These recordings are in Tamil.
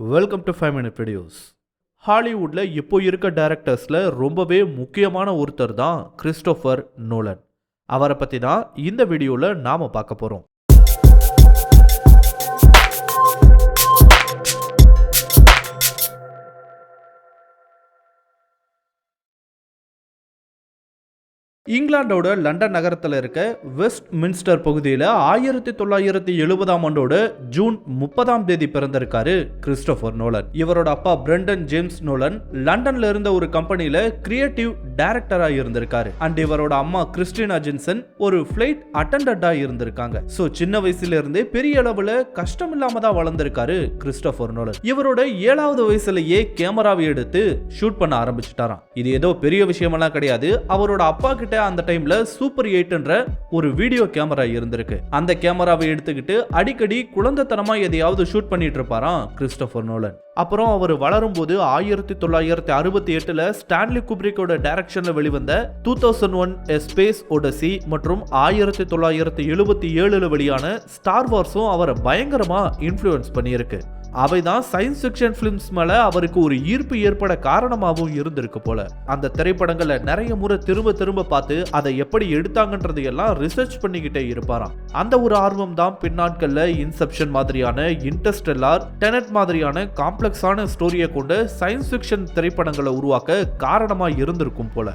Welcome to five minute videos ஹாலிவுட்டில் இப்போ இருக்க டேரக்டர்ஸில் ரொம்பவே முக்கியமான ஒருத்தர் தான் கிறிஸ்டோஃபர் நோலன் அவரை பற்றி தான் இந்த வீடியோவில் நாம் பார்க்க போகிறோம் இங்கிலாந்தோட லண்டன் நகரத்தில் இருக்க வெஸ்ட் மின்ஸ்டர் பகுதியில் ஆயிரத்தி தொள்ளாயிரத்தி எழுபதாம் ஆண்டோட ஜூன் முப்பதாம் தேதி பிறந்திருக்காரு கிறிஸ்டோபர் நோலன் இவரோட அப்பா பிரெண்டன் ஜேம்ஸ் நோலன் லண்டன்ல இருந்த ஒரு கம்பெனியில கிரியேட்டிவ் டைரக்டரா இருந்திருக்காரு. அண்ட் இவரோட அம்மா கிறிஸ்டினா ஜின்சன் ஒரு ஃபிளைட் அட்டண்டண்டா இருந்திருக்காங்க. ஸோ சின்ன வயசுல இருந்தே பெரிய அளவுல கஷ்டம் இல்லாம தான் வளர்ந்திருக்காரு கிறிஸ்டோபர் நோலன் இவரோட ஏழாவது வயசுலயே கேமராவை எடுத்து ஷூட் பண்ண ஆரம்பிச்சிட்டாராம். இது ஏதோ பெரிய விஷயமெல்லாம் கிடையாது. அவரோட அப்பா கிட்ட அந்த டைம்ல சூப்பர் எயிட்ன்ற ஒரு வீடியோ கேமரா இருந்திருக்கு. அந்த கேமராவை எடுத்துக்கிட்டு அடிக்கடி குழந்தைத்தனமா எதையாவது ஷூட் பண்ணிட்டு இருப்பாராம் கிறிஸ்டோபர் நோலன். அப்புறம் அவர் வளரும் போது ஆயிரத்தி தொள்ளாயிரத்தி அறுபத்தி எட்டுல ஸ்டான்லி குப்ரிக்கோட டைரக்ஷன்ல வெளிவந்த two thousand one space odyssey மற்றும் ஆயிரத்தி தொள்ளாயிரத்தி எழுபத்தி ஏழுல வெளியான ஸ்டார் வார்ஸும் அவரை பயங்கரமா இன்ஃப்ளூயன்ஸ் பண்ணியிருக்கு. அவைதான் சயின்ஸ் ஃபிக்ஷன் ஃபிலிம்ஸ் மேல அவருக்கு ஒரு ஈர்ப்பு ஏற்பட காரணமாகவும் இருந்திருக்கு போல. அந்த திரைப்படங்களை நிறைய முறை திரும்ப திரும்ப பார்த்து அதை எப்படி எடுத்தாங்கன்றது எல்லாம் ரிசர்ச் பண்ணிக்கிட்டே இருப்பாராம். அந்த ஒரு ஆர்வம் தான் பின்னாட்கள்ல இன்செப்ஷன் மாதிரியான இன்டர்ஸ்டெல்லார் டெனட் மாதிரியான காம்ப்ளெக்ஸான ஸ்டோரியை கொண்டு சயின்ஸ் ஃபிக்ஷன் திரைப்படங்களை உருவாக்க காரணமா இருந்திருக்கும் போல.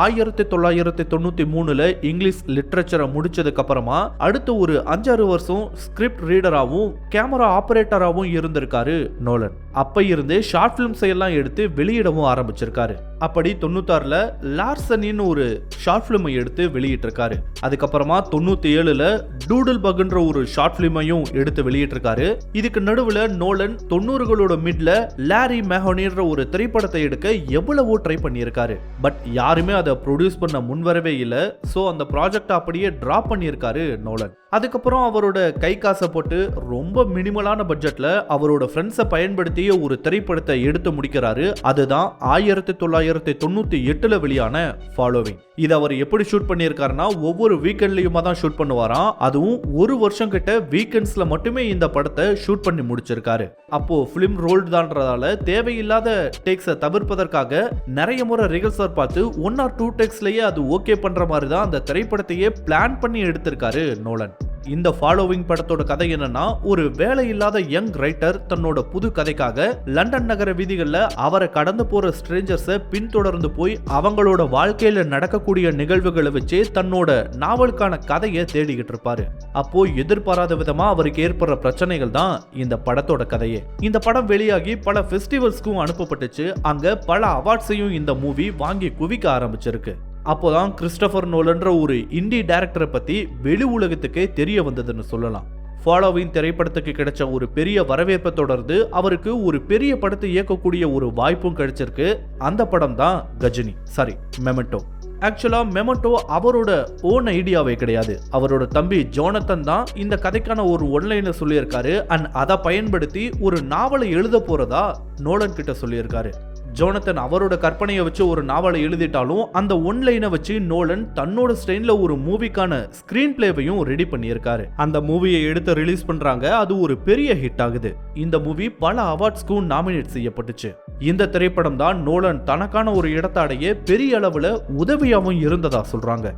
ஆயிரத்தி தொள்ளாயிரத்தி தொண்ணூத்தி மூணுல இங்கிலீஷ் லிட்ரேச்சரை முடிச்சதுக்கு அப்புறமா அடுத்து ஒரு அஞ்சாறு வருஷம் ஸ்கிரிப்ட் ரீடராகவும் கேமரா ஆபரேட்டராகவும் இருந்திருக்காரு நோலன். அப்ப இருந்து ஷார்ட் ஃபிலிம்ஸ் எல்லாம் எடுத்து வெளியிடவும் ஆரம்பிச்சிருக்காரு. அப்படி தொண்ணூத்தாறுல லார்சனின்னு ஒரு ஷார்ட் ஃபிலிமை எடுத்து வெளியிட்டிருக்காரு. அதுக்கப்புறமா தொண்ணூத்தி ஏழுல டூடில் பகுன்ற ஒரு ஷார்ட் ஃபிலிமையும் எடுத்து வெளியிட்டிருக்காரு. இதுக்கு நடுவுல நோலன் தொண்ணூறுகளோட மிட்ல லாரி மெஹோனின்ற ஒரு திரைப்படத்தை எடுக்க எவ்வளவோ ட்ரை பண்ணியிருக்காரு. பட் யாருமே அதை ப்ரொடியூஸ் பண்ண முன்வரவே இல்லை. ஸோ அந்த ப்ராஜெக்ட் அப்படியே ட்ராப் பண்ணியிருக்காரு நோலன். அதுக்கப்புறம் அவரோட கை காசை போட்டு ரொம்ப மினிமலான பட்ஜெட்ல அவரோட ஃப்ரெண்ட்ஸை பயன்படுத்திய ஒரு திரைப்படத்தை எடுத்து முடிக்கிறாரு. அதுதான் ஆயிரத்தி தொள்ளாயிரத்தி தொண்ணூத்தி எட்டுல வெளியான ஃபாலோவிங் இதை அவர் எப்படி ஷூட் பண்ணியிருக்காருன்னா ஒவ்வொரு வீக்கெண்ட்லேயுமா தான் ஷூட் பண்ணுவாராம். அதுவும் ஒரு வருஷம் கிட்ட வீக்கெண்ட்ஸில் மட்டுமே இந்த படத்தை ஷூட் பண்ணி முடிச்சிருக்காரு. அப்போது ஃபிலிம் ரோல்டு தான்றதால தேவையில்லாத டேக்ஸை தவிர்ப்பதற்காக நிறைய முறை ரிகல்சர் பார்த்து ஒன் ஆர் டூ டேக்ஸ்லேயே அது ஓகே பண்ணுற மாதிரி தான் அந்த திரைப்படத்தையே பிளான் பண்ணி எடுத்திருக்காரு நோலன். இந்த ஃபாலோவிங் படத்தோட கதை என்னன்னா ஒரு வேலையில்லாத யங் ரைட்டர் தன்னோட புது கதைக்காக லண்டன் நகர வீதிகளில் அவரை கடந்து போற ஸ்ட்ரேஞ்சர்ஸை பின்தொடர்ந்து போய் அவங்களோட வாழ்க்கையில நடக்கக்கூடிய நிகழ்வுகளை வச்சு தன்னோட நாவலுக்கான கதையை தேடிக்கிட்டு இருப்பாரு. அப்போ எதிர்பாராத விதமா அவருக்கு ஏற்படுற பிரச்சனைகள் தான் இந்த படத்தோட கதையே. இந்த படம் வெளியாகி பல ஃபெஸ்டிவல்ஸ்க்கும் அனுப்பப்பட்டுச்சு. அங்க பல அவார்ட்ஸையும் இந்த மூவி வாங்கி குவிக்க ஆரம்பிச்சிருக்கு. அப்போதான் கிறிஸ்டபர் நோலன்ற ஒரு இண்டி டைரக்டரை பற்றி வெளி உலகத்துக்கே தெரிய வந்ததுன்னு சொல்லலாம். ஃபாலோவின் திரைப்படத்துக்கு கிடைச்ச ஒரு பெரிய வரவேற்பை தொடர்ந்து அவருக்கு ஒரு பெரிய படத்தை இயக்கக்கூடிய ஒரு வாய்ப்பும் கிடைச்சிருக்கு. அந்த படம் தான் கஜினி. சாரி மெமெண்டோ ஆக்சுவலாக மெமட்டோ அவரோட ஓன் ஐடியாவே கிடையாது. அவரோட தம்பி ஜோனத்தன் தான் இந்த கதைக்கான ஒரு ஒன்லைனில் சொல்லியிருக்காரு. அண்ட் அதை பயன்படுத்தி ஒரு நாவலை எழுத போகிறதா நோலன் கிட்ட சொல்லியிருக்காரு. ஜோனத்தன் அவரோட கற்பனையை வச்சு ஒரு நாவலை எழுதிட்டாலும் அந்த ஒன்லைனை வச்சு நோலன் தன்னோட ஸ்டைன்ல ஒரு மூவிக்கான ஸ்கிரீன் பிளேவையும் ரெடி பண்ணியிருக்காரு. அந்த மூவியை எடுத்து ரிலீஸ் பண்றாங்க அது ஒரு பெரிய ஹிட் ஆகுது. இந்த மூவி பல அவார்ட்ஸ்க்கும் நாமினேட் செய்யப்பட்டுச்சு. இந்த திரைப்படம் தான் நோலன் தனக்கான ஒரு இடத்தை அடைய பெரிய அளவில் உதவியாகவும் இருந்ததா சொல்றாங்க.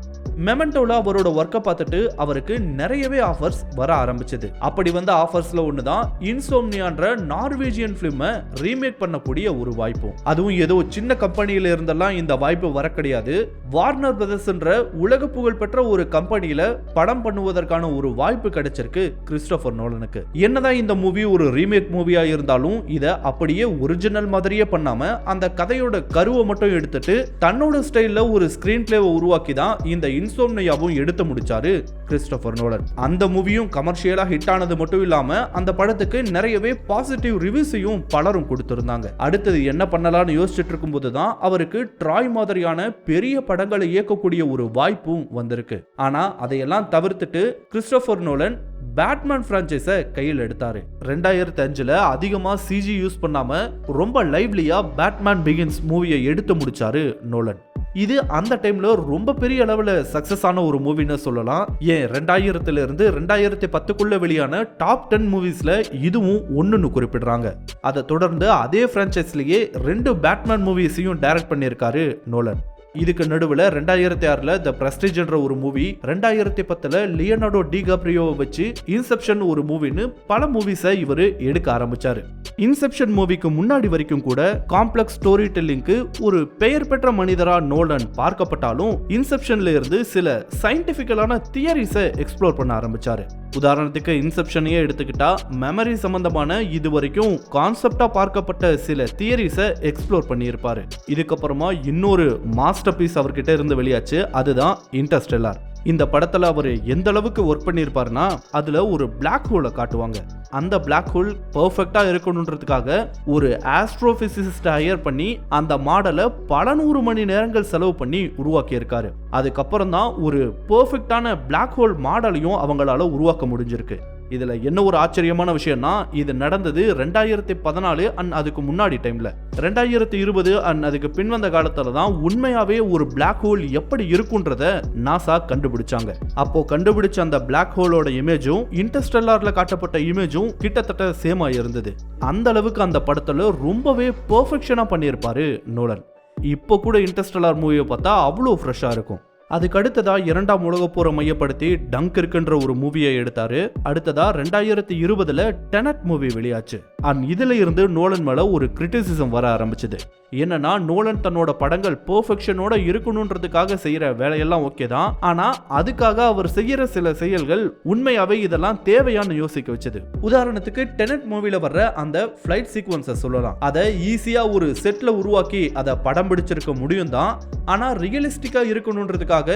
மெமெண்டோல அவரோட ஒர்க்கை பார்த்துட்டு அவருக்கு நிறையவே ஆஃபர்ஸ் வர ஆரம்பிச்சது. அப்படி வந்த ஆஃபர்ஸ்ல ஒன்று தான் இன்சோம்னியான்ற நார்வேஜியன் ஃபிலிமை ரீமேக் பண்ணக்கூடிய ஒரு வாய்ப்பும். அதுவும் ஏதோ சின்ன கம்பெனியில இருந்தெல்லாம் இந்த வாய்ப்பு வர கிடையாது. வார்னர் பிரதர்ஸ்ன்ற உலக புகழ் பெற்ற ஒரு கம்பெனியில படம் பண்ணுவதற்கான ஒரு வாய்ப்பு கிடைச்சிருக்கு கிறிஸ்டோபர் நோலனுக்கு என்னதான் இந்த மூவி ஒரு ரீமேக் மூவியா இருந்தாலும் இதை அப்படியே ஒரிஜினல் மாதிரி மாதிரியே பண்ணாம அந்த கதையோட கருவை மட்டும் எடுத்துட்டு தன்னோட ஸ்டைல்ல ஒரு ஸ்கிரீன் பிளேவை உருவாக்கி தான் இந்த இன்சோம்னியாவும் எடுத்து முடிச்சாரு கிறிஸ்டோபர் நோலன். அந்த மூவியும் கமர்ஷியலா ஹிட் ஆனது மட்டும் இல்லாம அந்த படத்துக்கு நிறையவே பாசிட்டிவ் ரிவ்யூஸையும் பலரும் கொடுத்திருந்தாங்க. அடுத்தது என்ன பண்ணலாம்னு யோசிச்சுட்டு இருக்கும்போது தான் அவருக்கு ட்ராய் மாதிரியான பெரிய படங்களை இயக்கக்கூடிய ஒரு வாய்ப்பும் வந்திருக்கு. ஆனா அதையெல்லாம் தவிர்த்துட்டு கிறிஸ்டோபர் நோலன் பேட்மேன் ஃப்ரான்ச்சைஸை கையில் எடுத்தாரு. ரெண்டாயிரத்தி அஞ்சில் அதிகமாக சிஜி யூஸ் பண்ணாமல் ரொம்ப லைவ்லியா பேட்மேன் பிகின்ஸ் மூவியை எடுத்து முடிச்சாரு நோலன். இது அந்த டைம்ல ரொம்ப பெரிய அளவில் சக்சஸ் ஆன ஒரு மூவின்னு சொல்லலாம். ஏன்? ரெண்டாயிரத்துல இருந்து ரெண்டாயிரத்தி பத்துக்குள்ள வெளியான டாப் டென் மூவிஸ்ல இதுவும் ஒன்றுன்னு குறிப்பிடுறாங்க. அதை தொடர்ந்து அதே பிரான்ச்சைஸ்லயே ரெண்டு பேட்மேன் மூவிஸையும் டைரக்ட் பண்ணியிருக்காரு நோலன். இதுக்கு நடுவில் ரெண்டாயிரத்தி ஆறில் த பிரஸ்டிஜ்ன்ற ஒரு மூவி ரெண்டாயிரத்தி பத்தில் லியனார்டோ டிகாப்ரியோவை வச்சு இன்செப்ஷன் ஒரு மூவின்னு பல மூவிஸை இவர் எடுக்க ஆரம்பித்தார் இன்செப்ஷன் மூவிக்கு முன்னாடி வரைக்கும் கூட காம்ப்ளெக்ஸ் ஸ்டோரி டெல்லிங்க்கு ஒரு பெயர் பெற்ற மனிதரா நோலன் பார்க்கப்பட்டாலும் இன்செப்ஷன்ல இருந்து சில சயின்டிபிக்கலான தியரிஸை எக்ஸ்ப்ளோர் பண்ண ஆரம்பிச்சாரு. உதாரணத்துக்கு இன்செப்ஷனையே எடுத்துக்கிட்டா மெமரி சம்பந்தமான இது வரைக்கும் கான்செப்டா பார்க்கப்பட்ட சில தியரிஸை எக்ஸ்ப்ளோர் பண்ணியிருப்பாரு. இதுக்கப்புறமா இன்னொரு மாஸ்டர் பீஸ் அவர்கிட்ட இருந்து வெளியாச்சு. அதுதான் இன்டர்ஸ்டெல்லார் இந்த படத்தில் அவர் எந்த அளவுக்கு ஒர்க் பண்ணியிருப்பாருன்னா அதில் ஒரு பிளாக் ஹோலை காட்டுவாங்க. அந்த பிளாக் ஹோல் பர்ஃபெக்டாக இருக்கணுன்றதுக்காக ஒரு ஆஸ்ட்ரோபிசிசிஸ்ட் ஹையர் பண்ணி அந்த மாடலை பல நூறு மணி நேரங்கள் செலவு பண்ணி உருவாக்கியிருக்காரு. அதுக்கப்புறம் தான் ஒரு பர்ஃபெக்டான பிளாக் ஹோல் மாடலையும் அவங்களால உருவாக்க முடிஞ்சிருக்கு. இதில் என்ன ஒரு ஆச்சரியமான விஷயம்னா இது நடந்தது ரெண்டாயிரத்தி பதினாலு அண்ட் அதுக்கு முன்னாடி டைமில் ரெண்டாயிரத்தி இருபது அண்ட் அதுக்கு பின்வந்த காலத்தில் தான் உண்மையாகவே ஒரு பிளாக் ஹோல் எப்படி இருக்குன்றத நாசா கண்டுபிடிச்சாங்க. அப்போ கண்டுபிடிச்ச அந்த பிளாக் ஹோலோட இமேஜும் இன்டர்ஸ்டெல்லாரில் காட்டப்பட்ட இமேஜும் கிட்டத்தட்ட சேமாக இருந்தது. அந்த அளவுக்கு அந்த படத்தில் ரொம்பவே பர்ஃபெக்ஷனாக பண்ணியிருப்பார் நோலன். இப்போ கூட இன்டர்ஸ்டெல்லார் மூவியை பார்த்தா அவ்வளோ ஃப்ரெஷ்ஷாக இருக்கும். அதுக்கு அடுத்ததா இரண்டாம் உலகப் போரை மையப்படுத்தி டங்க் இருக்குன்ற ஒரு மூவியை எடுத்தாரு. அடுத்ததா ரெண்டாயிரத்தி இருபதுல டெனட் மூவி வெளியாச்சு. அண்ட் இதில் இருந்து நோலன் மேலே ஒரு கிரிட்டிசிசம் வர ஆரம்பிச்சது. என்னன்னா நோலன் தன்னோட படங்கள் பெர்ஃபெக்ஷனோட இருக்கணுன்றதுக்காக செய்கிற வேலையெல்லாம் ஓகே தான். ஆனால் அதுக்காக அவர் செய்கிற சில செயல்கள் உண்மையாகவே இதெல்லாம் தேவையான்னு யோசிக்க வச்சது. உதாரணத்துக்கு டெனட் மூவியில் வர்ற அந்த ஃப்ளைட் சீக்வன்ஸை சொல்லலாம். அதை ஈஸியாக ஒரு செட்டில் உருவாக்கி அதை படம் பிடிச்சிருக்க முடியும் தான். ஆனால் ரியலிஸ்டிக்காக இருக்கணுன்றதுக்காக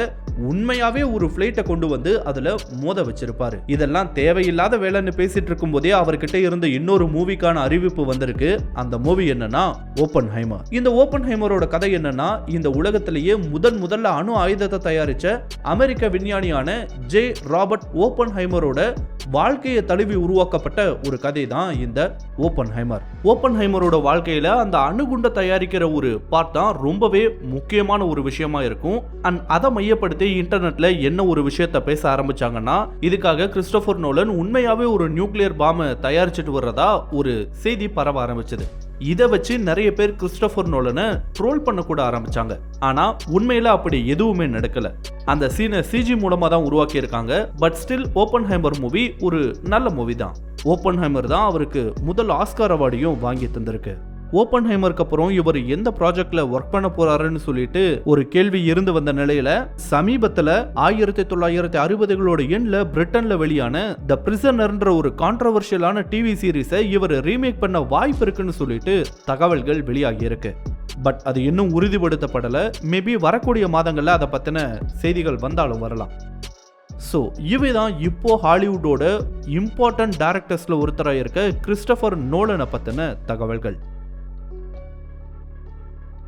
உண்மையாகவே ஒரு ஃப்ளைட்டை கொண்டு வந்து அதில் மோத வச்சிருப்பாரு. இதெல்லாம் தேவையில்லாத வேலைன்னு பேசிட்டு இருக்கும்போதே அவர்கிட்ட இருந்த இன்னொரு மூவி மூவிக்கான அறிவிப்பு வந்திருக்கு. அந்த மூவி என்னன்னா ஓப்பன் ஹைமர் இந்த ஓப்பன் ஹைமரோட கதை என்னன்னா இந்த உலகத்திலேயே முதன் முதல்ல அணு ஆயுதத்தை தயாரிச்ச அமெரிக்க விஞ்ஞானியான ஜே ராபர்ட் ஓப்பன் ஹைமரோட வாழ்க்கையை தழுவி உருவாக்கப்பட்ட ஒரு கதை தான் இந்த ஓப்பன் ஹைமர் ஓப்பன் ஹைமரோட வாழ்க்கையில அந்த அணுகுண்டை தயாரிக்கிற ஒரு பார்ட் தான் ரொம்பவே முக்கியமான ஒரு விஷயமா இருக்கும். அண்ட் அதை மையப்படுத்தி இன்டர்நெட்ல என்ன ஒரு விஷயத்த பேச ஆரம்பிச்சாங்கன்னா இதுக்காக கிறிஸ்டோபர் நோலன் உண்மையாவே ஒரு நியூக்ளியர் பாம்பை தயாரிச்சிட்டு வர்றதா ஒரு செய்தி பரவ ஆரம்பிச்சது. இதை வச்சு நிறைய பேர் கிறிஸ்டோபர் நோலனை ட்ரோல் பண்ண கூட ஆரம்பிச்சாங்க. ஆனா உண்மையில அப்படி எதுவுமே நடக்கல. அந்த சீனை சிஜி மூலமா தான் உருவாக்கி இருக்காங்க but still Oppenheimer movie ஒரு நல்ல மூவி தான். ஓப்பன் ஹைமர் தான் அவருக்கு முதல் ஆஸ்கார் அவார்டையும் வாங்கி தந்திருக்கு. ஓப்பன் ஹைமருக்கு அப்புறம் இவர் எந்த ப்ராஜெக்ட்ல ஒர்க் பண்ண போறாருன்னு சொல்லிட்டு ஒரு கேள்வி இருந்து வந்த நிலையில சமீபத்துல ஆயிரத்தி தொள்ளாயிரத்தி அறுபதுகளோட எண்ல பிரிட்டன்ல வெளியான த பிரிசனர்ன்ற ஒரு கான்ட்ரவர்ஷியலான டிவி சீரிஸை இவர் ரீமேக் பண்ண வாய்ப்பு இருக்குன்னு சொல்லிட்டு தகவல்கள் வெளியாகி இருக்கு. பட் அது இன்னும் உறுதிப்படுத்தப்படலை. மேபி வரக்கூடிய மாதங்களில் அதை பற்றின செய்திகள் வந்தாலும் வரலாம். ஸோ இவை தான் இப்போ ஹாலிவுட்டோட இம்பார்ட்டன்ட் டேரக்டர்ஸில் ஒருத்தராக இருக்க கிறிஸ்டபர் நோலனை பற்றின தகவல்கள்.